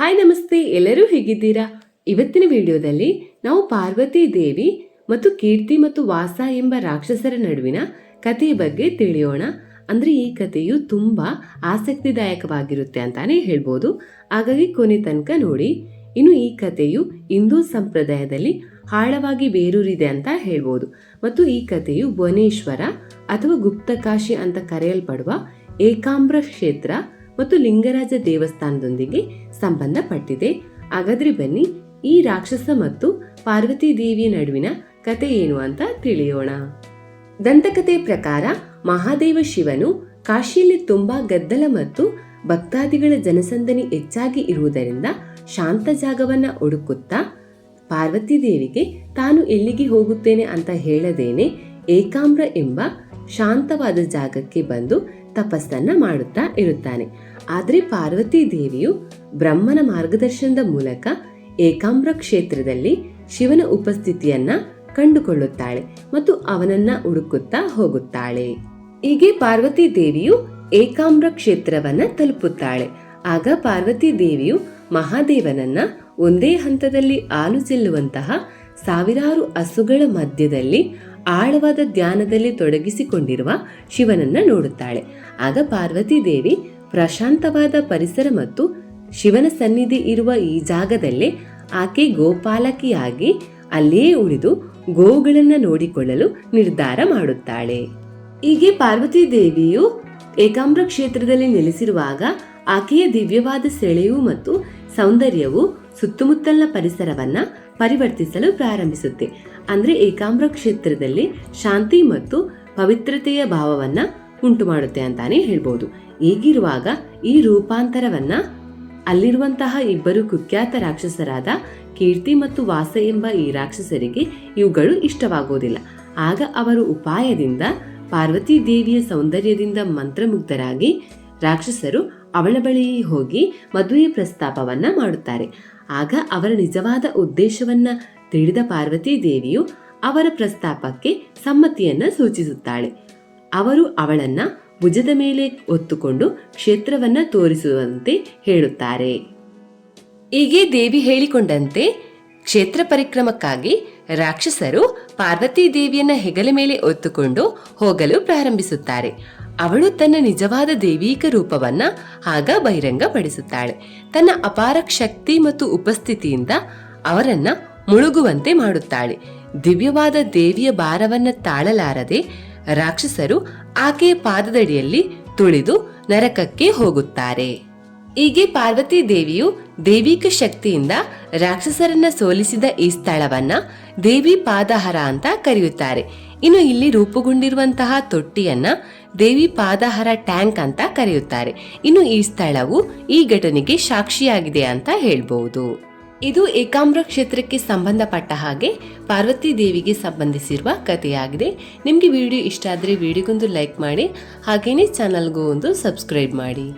Hi ನಮಸ್ತೆ, ಎಲ್ಲರೂ ಹೇಗಿದ್ದೀರಾ? ಇವತ್ತಿನ ವಿಡಿಯೋದಲ್ಲಿ ನಾವು ಪಾರ್ವತಿ ದೇವಿ ಮತ್ತು ಕೀರ್ತಿ ಮತ್ತು ವಾಸ ಎಂಬ ರಾಕ್ಷಸರ ನಡುವಿನ ಕಥೆಯ ಬಗ್ಗೆ ತಿಳಿಯೋಣ. ಅಂದ್ರೆ ಈ ಕಥೆಯು ತುಂಬಾ ಆಸಕ್ತಿದಾಯಕವಾಗಿರುತ್ತೆ ಅಂತಾನೆ ಹೇಳ್ಬೋದು. ಹಾಗಾಗಿ ಕೊನೆ ತನಕ ನೋಡಿ. ಇನ್ನು ಈ ಕಥೆಯು ಹಿಂದೂ ಸಂಪ್ರದಾಯದಲ್ಲಿ ಆಳವಾಗಿ ಬೇರೂರಿದೆ ಅಂತ ಹೇಳ್ಬೋದು. ಮತ್ತು ಈ ಕಥೆಯು ಭುವನೇಶ್ವರ ಅಥವಾ ಗುಪ್ತಕಾಶಿ ಅಂತ ಕರೆಯಲ್ಪಡುವ ಏಕಾಂಬ್ರ ಕ್ಷೇತ್ರ ಮತ್ತು ಲಿಂಗರಾಜ ದೇವಸ್ಥಾನದೊಂದಿಗೆ ಸಂಬಂಧಪಟ್ಟಿದೆ ಹಾಗಾದ್ರೆ ಬನ್ನಿ, ಈ ರಾಕ್ಷಸ ಮತ್ತು ಪಾರ್ವತಿ ದೇವಿಯ ನಡುವಿನ ಕತೆ ಏನು ಅಂತ ತಿಳಿಯೋಣ. ದಂತಕಥೆ ಪ್ರಕಾರ ಮಹಾದೇವ ಶಿವನು ಕಾಶಿಯಲ್ಲಿ ತುಂಬಾ ಗದ್ದಲ ಮತ್ತು ಭಕ್ತಾದಿಗಳ ಜನಸಂದಣಿ ಹೆಚ್ಚಾಗಿ ಇರುವುದರಿಂದ ಶಾಂತ ಜಾಗವನ್ನ ಹುಡುಕುತ್ತಾ ಪಾರ್ವತಿ ದೇವಿಗೆ ತಾನು ಎಲ್ಲಿಗೆ ಹೋಗುತ್ತೇನೆ ಅಂತ ಹೇಳದೇನೆ ಏಕಾಮ್ರ ಎಂಬ ಶಾಂತವಾದ ಜಾಗಕ್ಕೆ ಬಂದು ತಪಸ್ಸನ್ನ ಮಾಡುತ್ತಾ ಇರುತ್ತಾನೆ. ಆದರೆ ಪಾರ್ವತಿ ದೇವಿಯು ಬ್ರಹ್ಮನ ಮಾರ್ಗದರ್ಶನದ ಮೂಲಕ ಏಕಾಂಬ್ರ ಕ್ಷೇತ್ರದಲ್ಲಿ ಶಿವನ ಉಪಸ್ಥಿತಿಯನ್ನ ಕಂಡುಕೊಳ್ಳುತ್ತಾಳೆ ಮತ್ತು ಅವನನ್ನ ಹುಡುಕುತ್ತಾ ಹೋಗುತ್ತಾಳೆ. ಹೀಗೆ ಪಾರ್ವತಿ ದೇವಿಯು ಏಕಾಂಬ್ರ ಕ್ಷೇತ್ರವನ್ನ ತಲುಪುತ್ತಾಳೆ. ಆಗ ಪಾರ್ವತಿ ದೇವಿಯು ಮಹಾದೇವನನ್ನ ಒಂದೇ ಹಂತದಲ್ಲಿ ಆಲು ಚೆಲ್ಲುವಂತಹ ಸಾವಿರಾರು ಹಸುಗಳ ಮಧ್ಯದಲ್ಲಿ ಆಳವಾದ ಧ್ಯಾನದಲ್ಲಿ ತೊಡಗಿಸಿಕೊಂಡಿರುವ ಶಿವನನ್ನ ನೋಡುತ್ತಾಳೆ. ಆಗ ಪಾರ್ವತಿ ದೇವಿ ಪ್ರಶಾಂತವಾದ ಪರಿಸರ ಮತ್ತು ಶಿವನ ಸನ್ನಿಧಿ ಇರುವ ಈ ಜಾಗದಲ್ಲೇ ಆಕೆ ಗೋಪಾಲಕಿಯಾಗಿ ಅಲ್ಲಿಯೇ ಉಳಿದು ಗೋವುಗಳನ್ನು ನೋಡಿಕೊಳ್ಳಲು ನಿರ್ಧಾರ ಮಾಡುತ್ತಾಳೆ. ಹೀಗೆ ಪಾರ್ವತಿ ದೇವಿಯು ಏಕಾಂಬ್ರ ಕ್ಷೇತ್ರದಲ್ಲಿ ನೆಲೆಸಿರುವಾಗ ಆಕೆಯ ದಿವ್ಯವಾದ ಸೆಳೆಯು ಮತ್ತು ಸೌಂದರ್ಯವು ಸುತ್ತಮುತ್ತಲಿನ ಪರಿಸರವನ್ನ ಪರಿವರ್ತಿಸಲು ಪ್ರಾರಂಭಿಸುತ್ತೆ. ಅಂದ್ರೆ ಏಕಾಂಬ್ರ ಕ್ಷೇತ್ರದಲ್ಲಿ ಶಾಂತಿ ಮತ್ತು ಪವಿತ್ರತೆಯ ಭಾವವನ್ನ ಉಂಟು ಮಾಡುತ್ತೆ ಅಂತಾನೆ ಹೇಳ್ಬೋದು. ಈಗಿರುವಾಗ ಈ ರೂಪಾಂತರವನ್ನ ಅಲ್ಲಿರುವಂತಹ ಇಬ್ಬರು ಕುಖ್ಯಾತ ರಾಕ್ಷಸರಾದ ಕೀರ್ತಿ ಮತ್ತು ವಾಸ ಎಂಬ ಈ ರಾಕ್ಷಸರಿಗೆ ಇವುಗಳು ಇಷ್ಟವಾಗುವುದಿಲ್ಲ ಆಗ ಅವರು ಉಪಾಯದಿಂದ ಪಾರ್ವತಿ ದೇವಿಯ ಸೌಂದರ್ಯದಿಂದ ಮಂತ್ರಮುಗ್ಧರಾಗಿ ರಾಕ್ಷಸರು ಅವಳ ಬಳಿ ಹೋಗಿ ಮದುವೆ ಪ್ರಸ್ತಾಪವನ್ನ ಮಾಡುತ್ತಾರೆ. ಆಗ ಅವರ ನಿಜವಾದ ಉದ್ದೇಶವನ್ನ ತಿಳಿದ ಪಾರ್ವತಿ ದೇವಿಯು ಅವರ ಪ್ರಸ್ತಾಪಕ್ಕೆ ಸಮ್ಮತಿಯನ್ನ ಸೂಚಿಸುತ್ತಾಳೆ. ಅವರು ಅವಳನ್ನ ಭುಜದ ಮೇಲೆ ಒತ್ತುಕೊಂಡು ಕ್ಷೇತ್ರವನ್ನ ತೋರಿಸುವಂತೆ ಹೇಳುತ್ತಾರೆ. ಹೀಗೆ ದೇವಿ ಹೇಳಿಕೊಂಡಂತೆ, ಕ್ಷೇತ್ರ ಪರಿಕ್ರಮಕ್ಕಾಗಿ ರಾಕ್ಷಸರು ಪಾರ್ವತಿ ದೇವಿಯನ್ನ ಹೆಗಲ ಮೇಲೆ ಒತ್ತುಕೊಂಡು ಹೋಗಲು ಪ್ರಾರಂಭಿಸುತ್ತಾರೆ. ಅವಳು ತನ್ನ ನಿಜವಾದ ದೈವಿಕ ರೂಪವನ್ನ ಆಗ ಬಹಿರಂಗಪಡಿಸುತ್ತಾಳೆ. ತನ್ನ ಅಪಾರ ಶಕ್ತಿ ಮತ್ತು ಉಪಸ್ಥಿತಿಯಿಂದ ಅವರನ್ನ ಮುಳುಗುವಂತೆ ಮಾಡುತ್ತಾಳೆ. ದಿವ್ಯವಾದ ದೇವಿಯ ಭಾರವನ್ನ ತಾಳಲಾರದೆ ರಾಕ್ಷಸರು ಆಕೆಯ ಪಾದದಡಿಯಲ್ಲಿ ತುಳಿದು ನರಕಕ್ಕೆ ಹೋಗುತ್ತಾರೆ. ಹೀಗೆ ಪಾರ್ವತಿ ದೇವಿಯು ದೇವಿಕ ಶಕ್ತಿಯಿಂದ ರಾಕ್ಷಸರನ್ನ ಸೋಲಿಸಿದ ಈ ಸ್ಥಳವನ್ನ ದೇವಿ ಪಾದಹರ ಅಂತ ಕರೆಯುತ್ತಾರೆ. ಇನ್ನು ಇಲ್ಲಿ ರೂಪುಗೊಂಡಿರುವಂತಹ ತೊಟ್ಟಿಯನ್ನ ದೇವಿ ಪಾದಹರ ಟ್ಯಾಂಕ್ ಅಂತ ಕರೆಯುತ್ತಾರೆ. ಇನ್ನು ಈ ಸ್ಥಳವು ಈ ಘಟನೆಗೆ ಸಾಕ್ಷಿಯಾಗಿದೆ ಅಂತ ಹೇಳ್ಬಹುದು ಇದು ಏಕಾಮ್ರ ಕ್ಷೇತ್ರಕ್ಕೆ ಸಂಬಂಧಪಟ್ಟ ಹಾಗೆ ಪಾರ್ವತಿ ದೇವಿಗೆ ಸಂಬಂಧಿಸಿರುವ ಕಥೆಯಾಗಿದೆ. ನಿಮಗೆ ವಿಡಿಯೋ ಇಷ್ಟ ಆದರೆ ವಿಡಿಯೋಗೊಂದು ಲೈಕ್ ಮಾಡಿ, ಹಾಗೇನೇ ಚಾನಲ್ಗೂ ಒಂದು ಸಬ್ಸ್ಕ್ರೈಬ್ ಮಾಡಿ.